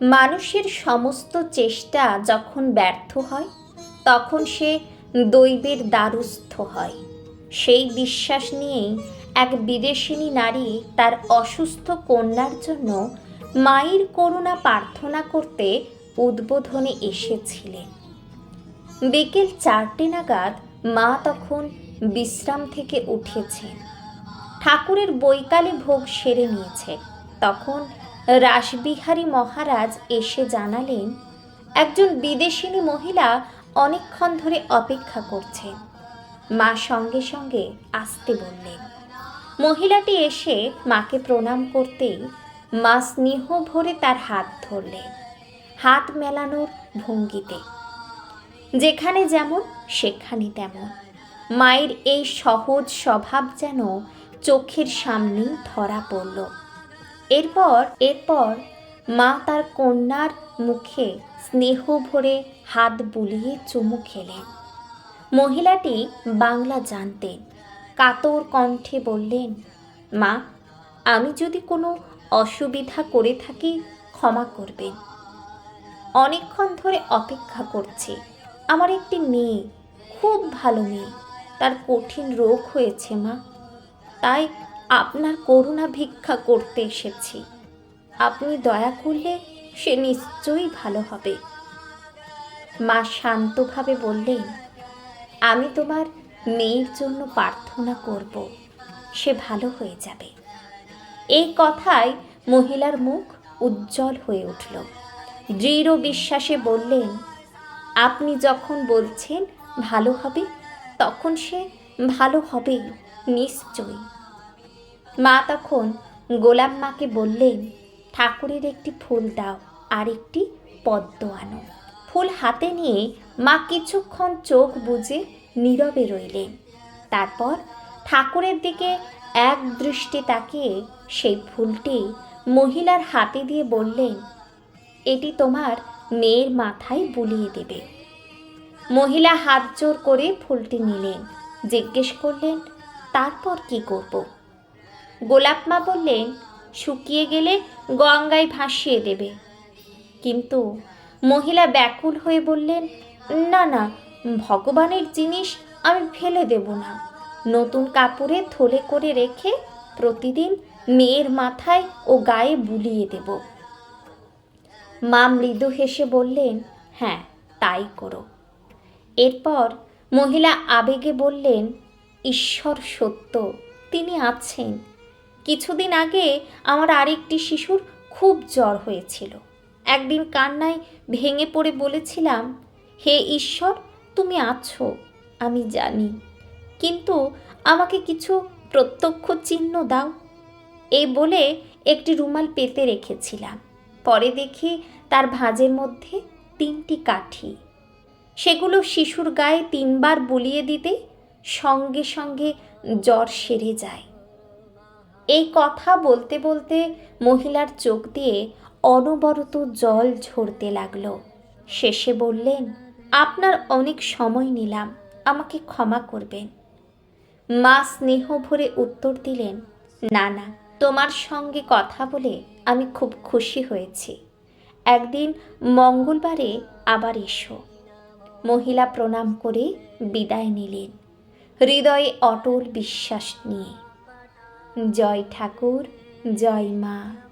মানুষের সমস্ত চেষ্টা যখন ব্যর্থ হয়, তখন সে দৈবের দ্বারস্থ হয়। সেই বিশ্বাস নিয়েই এক বিদেশিনী নারী তার অসুস্থ কন্যার জন্য মায়ের করুণা প্রার্থনা করতে উদ্বোধনে এসেছিলেন। বিকেল চারটে নাগাদ মা তখন বিশ্রাম থেকে উঠেছেন। ঠাকুরের বৈকালে ভোগ সেরে নিয়েছে তখন রাসবিহারী মহারাজ এসে জানালেন, একজন বিদেশিনী মহিলা অনেকক্ষণ ধরে অপেক্ষা করছে। মা সঙ্গে সঙ্গে আসতে বললেন, মহিলাটি এসে মাকে প্রণাম করতেই মা স্নেহ ভরে তার হাত ধরলেন, হাত মেলানোর ভঙ্গিতে। যেখানে যেমন, সেখানে তেমন। মায়ের এই সহজ স্বভাব যেন চোখের সামনেই ধরা পড়ল। এরপর এরপর মা তার কন্যার মুখে স্নেহ ভরে হাত বুলিয়ে চুমু খেলেন। মহিলাটি বাংলা জানতেন। কাতর কণ্ঠে বললেন, মা, আমি যদি কোনো অসুবিধা করে থাকি, ক্ষমা করবেন। অনেকক্ষণ ধরে অপেক্ষা করছি। আমার একটি মেয়ে, খুব ভালো মেয়ে। তার কঠিন রোগ হয়েছে, মা। তাই আপনার করুণা ভিক্ষা করতে এসেছি। আপনি দয়া করলে সে নিশ্চয়ই ভালো হবে। মা শান্তভাবে বললেন, আমি তোমার মেয়ের জন্য প্রার্থনা করব, সে ভালো হয়ে যাবে। এই কথায় মহিলার মুখ উজ্জ্বল হয়ে উঠল। দৃঢ় বিশ্বাসে বললেন, আপনি যখন বলছেন ভালো হবে, তখন সে ভালো হবেই, নিশ্চয়ই। মা তখন গোলাম মাকে বললেন, ঠাকুরের একটি ফুল দাও আর একটি পদ্ম আনো। ফুল হাতে নিয়ে মা কিছুক্ষণ চোখ বুজে নীরবে রইলেন। তারপর ঠাকুরের দিকে এক দৃষ্টি তাকিয়ে সেই ফুলটি মহিলার হাতে দিয়ে বললেন, এটি তোমার মেয়ের মাথায় বুলিয়ে দেবে। মহিলা হাত জোর করে ফুলটি নিলেন, জিজ্ঞেস করলেন, তারপর কি করব? গোলাপ মা বললেন, শুকিয়ে গেলে গঙ্গায় ভাসিয়ে দেবে। কিন্তু মহিলা ব্যাকুল হয়ে বললেন, না না, ভগবানের জিনিস আমি ফেলে দেব না। নতুন কাপড়ে থলে করে রেখে প্রতিদিন মেয়ের মাথায় ও গায়ে বুলিয়ে দেব। মা মৃদু হেসে বললেন হ্যাঁ তাই করো। এরপর মহিলা আবেগে বললেন, ঈশ্বর সত্য, তিনি আছেন। কিছুদিন আগে আমার আরেকটি শিশুর খুব জ্বর হয়েছিল। একদিন কান্নায় ভেঙে পড়ে বলেছিলাম, হে ঈশ্বর, তুমি আছো, আমি জানি, কিন্তু আমাকে কিছু প্রত্যক্ষ চিহ্ন দাও। এই বলে একটি রুমাল পেতে রেখেছিলাম। পরে দেখি তার ভাঁজের মধ্যে তিনটি কাঠি। সেগুলো শিশুর গায়ে তিনবার বুলিয়ে দিতে সঙ্গে সঙ্গে জ্বর সেরে যায়। এই কথা বলতে বলতে মহিলার চোখ দিয়ে অনবরত জল ঝরতে লাগল। শেষে বললেন, আপনার অনেক সময় নিলাম, আমাকে ক্ষমা করবেন। মা স্নেহ ভরে উত্তর দিলেন, না না, তোমার সঙ্গে কথা বলে আমি খুব খুশি হয়েছি। একদিন মঙ্গলবারে আবার এসো। মহিলা প্রণাম করে বিদায় নিলেন। হৃদয়ে অটল বিশ্বাস নিয়ে জয় ঠাকুর জয় মা।